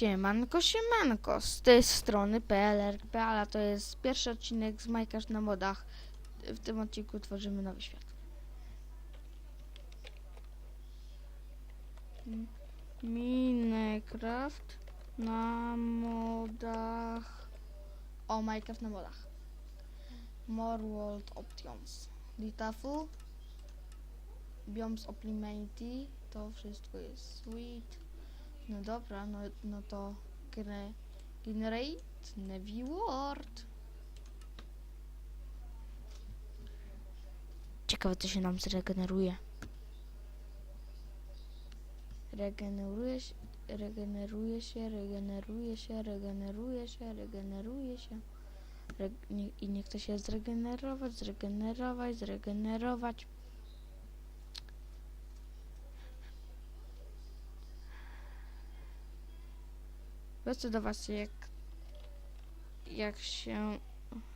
Siemanko, siemanko, z tej strony PLRP, a to jest pierwszy odcinek z Minecraft na modach. W tym odcinku tworzymy nowy świat. Minecraft na modach. O, Minecraft na modach. More World Options. Ditafu. Biomes Optimality. To wszystko jest sweet. No dobra, no, no to gre, generate Navy Word. Ciekawe co się nam zregeneruje. Regeneruje się, regeneruje się, regeneruje się, regeneruje się, regeneruje się. Re, nie, I nie chce się zregenerować, zregenerować, zregenerować. Do was jak, jak się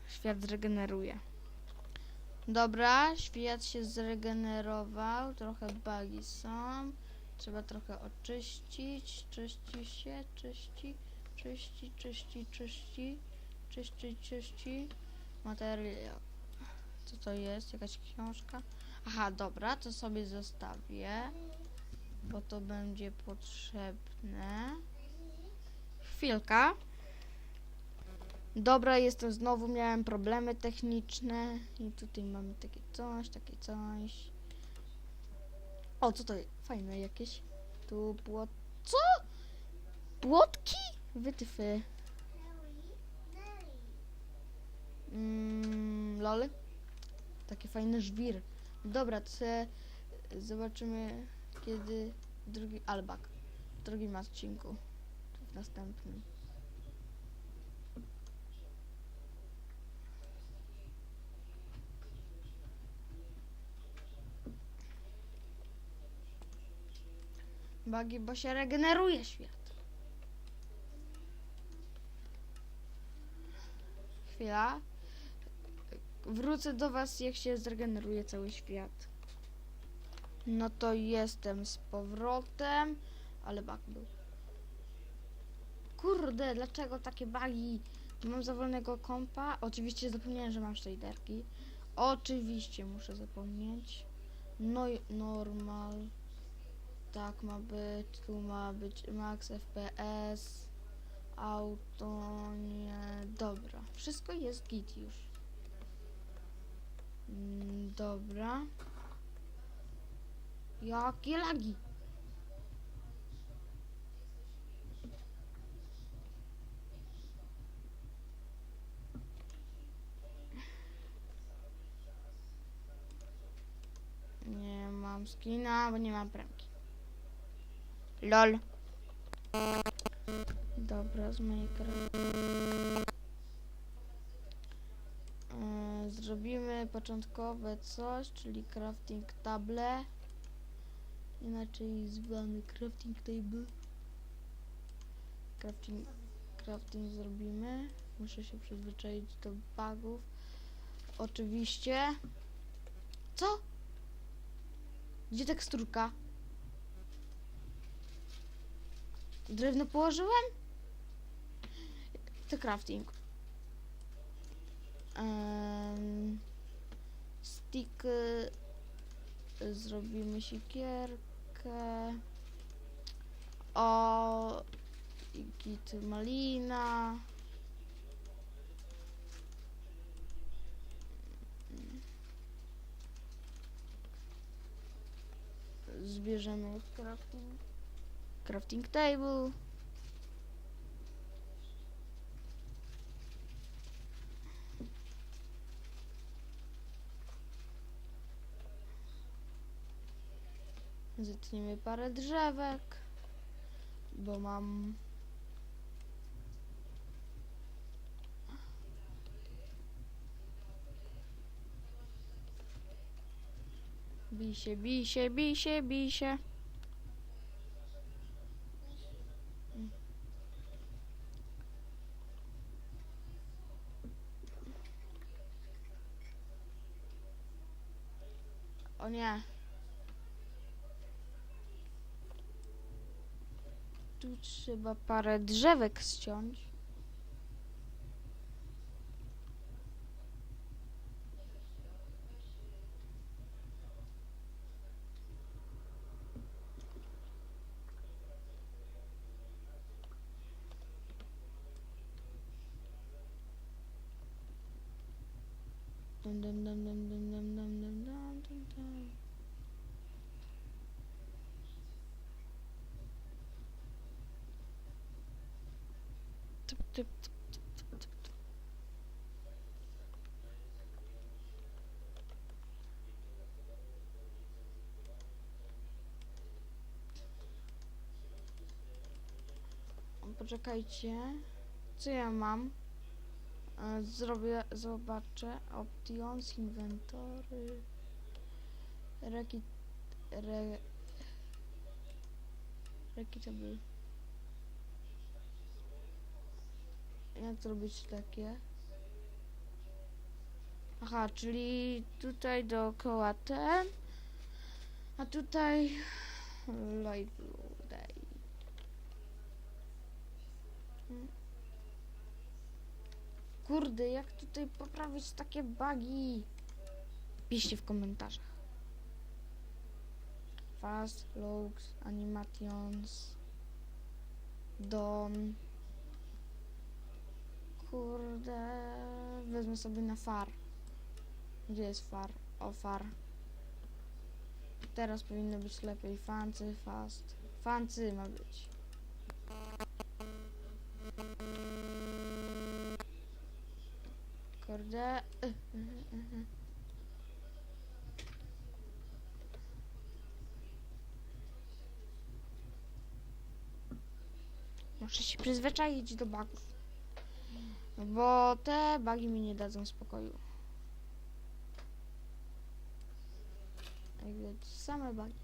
świat zregeneruje. Dobra, świat się zregenerował, trochę bugi są. Trzeba trochę oczyścić, czyści się, czyści, czyści, czyści, czyści, czyści, czyści. Materiał. Co to jest? Jakaś książka? Aha, dobra, to sobie zostawię, bo to będzie potrzebne. Chwilka. Dobra, jestem znowu, miałem problemy techniczne i tutaj mamy takie coś, takie coś. O, co to jest? Fajne jakieś. Tu płot... Co? Płotki? Wytyfy. Mm, lol. Taki fajny żwir. Dobra, to zobaczymy kiedy drugi albak. W drugim odcinku. Następnym. Bagi, bo się regeneruje świat. Chwila. Wrócę do was, jak się zregeneruje cały świat. No to jestem z powrotem, ale bug był. Kurde, dlaczego takie bugi? Mam za wolnego kompa. Oczywiście zapomniałem, że mam shaderki. Oczywiście muszę zapomnieć. No i normal. Tak ma być, tu ma być max FPS, auto, nie, dobra, wszystko jest git już. Mm, Dobra. Jakie lagi? Nie mam skina, bo nie mam premki. LOL. Dobra, z Minecraft. Yy, Zrobimy początkowe coś, czyli crafting table. Inaczej zwany crafting table. Crafting, crafting zrobimy. Muszę się przyzwyczaić do bugów. Oczywiście. Co? Gdzie teksturka? Drewno położyłem? To crafting. Um, stick. y, Zrobimy siekierkę. O. Git malina. Zbierzemy crafting. Crafting table. Zetniemy parę drzewek, bo mam Bij się, bij się, bij się, bij się. O nie. tu trzeba parę drzewek ściąć. Dum, dum, dum, dum, dum, dum, dum, dum, dum, dum, dum. Typ, typ. O, Poczekajcie. Co ja mam? Zrobię, zobaczę. Options, inwentory. Reki... Re... Rekitable. Jak zrobić takie? Aha, czyli tutaj dookoła ten, a tutaj light blue day. Hmm. Kurde, jak tutaj poprawić takie bugi? Piszcie w komentarzach. Fast, looks, animations, don. Kurde, wezmę sobie na far. Gdzie jest far? O, far. Teraz powinno być lepiej. Fancy, fast. Fancy ma być. Kurde. y, y, y. Muszę się przyzwyczaić do bugów. Bo te bugi mi nie dadzą spokoju. Jak widać, same bugi.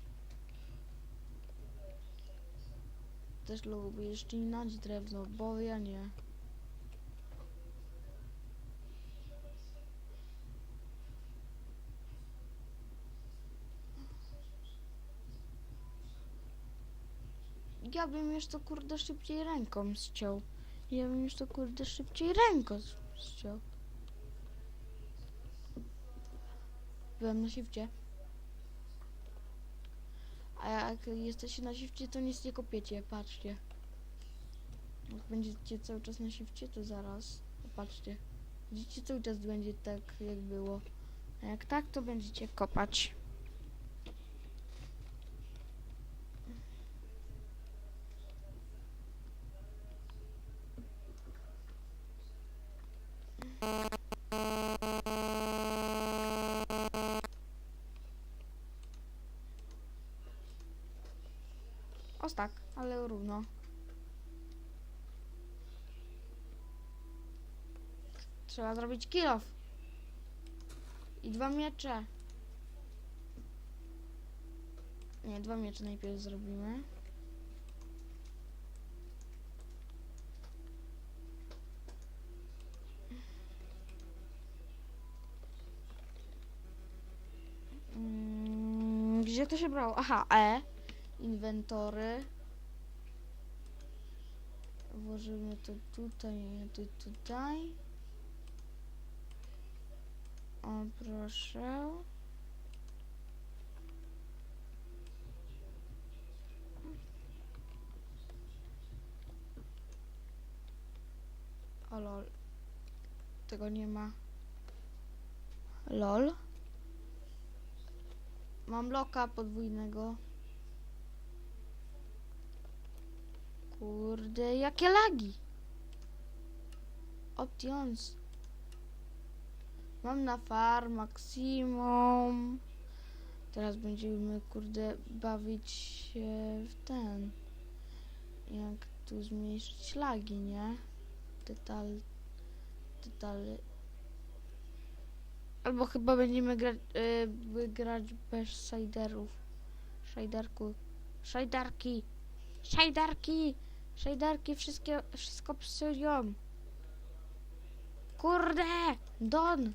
Też lubię ścinać drewno, bo ja nie. Ja bym już to kurde szybciej ręką ściął. Ja bym już to kurde szybciej ręką ściął. Byłem na shifcie. A jak jesteście na shifcie, to nic nie kopiecie, patrzcie. Jak będziecie cały czas na shifcie, to zaraz, patrzcie. Widzicie, cały czas będzie tak, jak było. A jak tak, to będziecie kopać. Os tak, ale równo. Trzeba zrobić kill off. I dwa miecze. Nie, dwa miecze najpierw zrobimy. Mm, Gdzie to się brało? Aha, E. Inwentory. Włożymy to tutaj, to tutaj. O, proszę. O lol. Tego nie ma. Lol. Mam loka podwójnego. Kurde, jakie lagi. Options. Mam na far maksimum. Teraz będziemy, kurde, bawić się w ten. Jak tu zmniejszyć lagi, nie? Detal... Detale... Albo chyba będziemy grać, y, grać bez shaderów. Shaderku. Shaderki. Shaderki. Shaderki wszystkie, wszystko psują. Kurde! Don!